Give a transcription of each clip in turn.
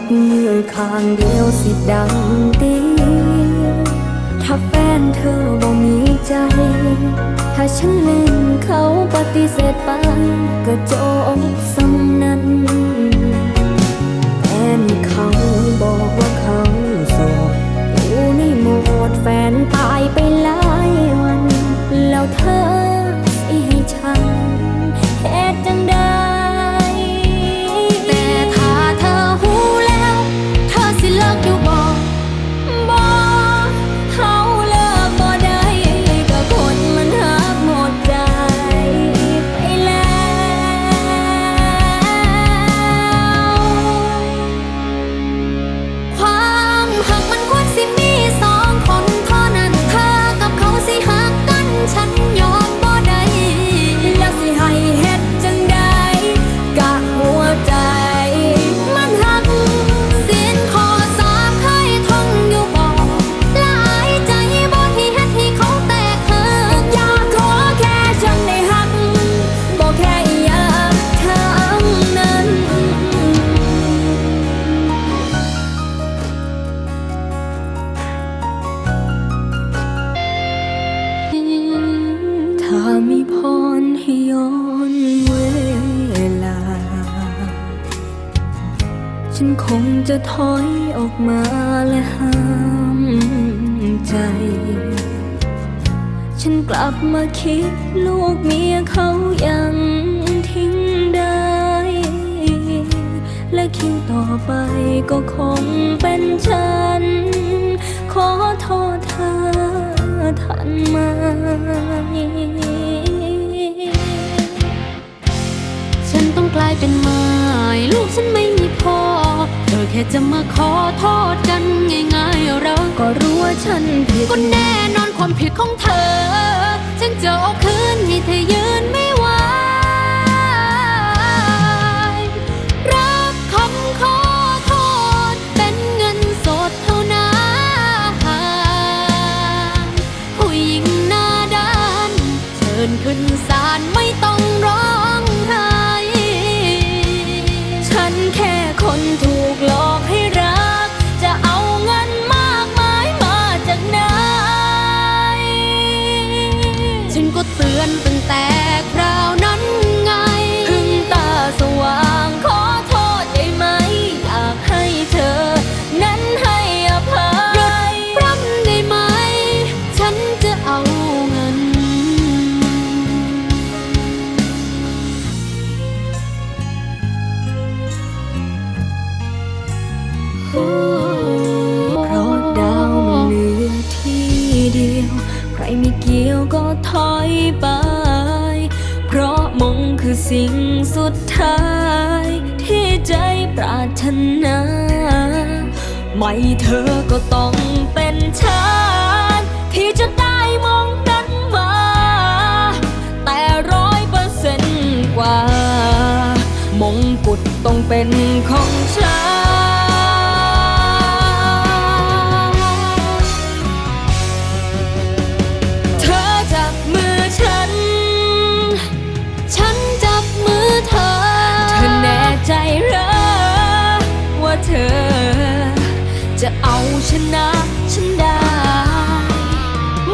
บมือข้างเดียวสิดังตีถ้าแฟนเธอบ่มีใจ ถ้าฉันเล่นเขาปฏิเสธไป ก็จบสำนั้นแต่นี่เขาบอกว่าเขา ถ้ามีพรให้ย้อนเวลา ฉันคงจะถอยออกมาและห้ามใจ ฉันกลับมาคิดลูกเมียเขายังทิ้งได้ และคิวต่อไปก็คงเป็นฉัน ขอโทษเธอทันไหม ฉันต้องกลายเป็นไม้ลูกฉันไม่มีพ่อ เธอแค่จะมาขอโทษกันง่ายๆเราก็รู้ว่าฉันผิดก็แน่นอนความผิดของเธอ ฉันจะเอาคืนให้เธอยืนไม่ไหวรับคำขอโทษเป็นเงินสดเท่านั้นผู้หญิงหน้าด้านเชิญขึ้นศาลไม่ต้องร้องไห้ ค่คนถู เพราะดาวมันเหลือที่เดียว ใครไม่เกี่ยวก็ถอยไป เพราะมงคือสิ่งสุดท้าย ที่ใจปรารถนา ไม่เธอก็ต้องเป็นฉันที่จะได้มองนั้นมา แต่ร้อยเปอร์เซนต์กว่า มงกุฎต้องเป็นของฉัน ธอ จะเอาชนะฉันได้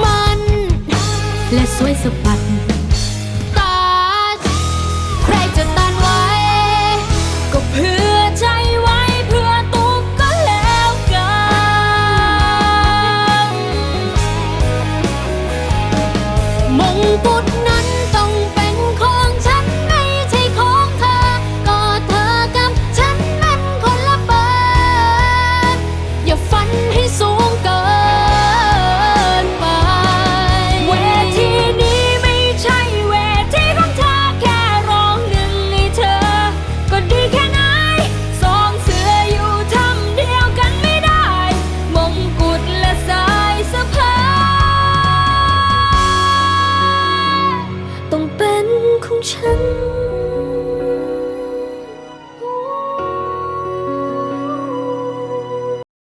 มันและสวยสะบัด 尘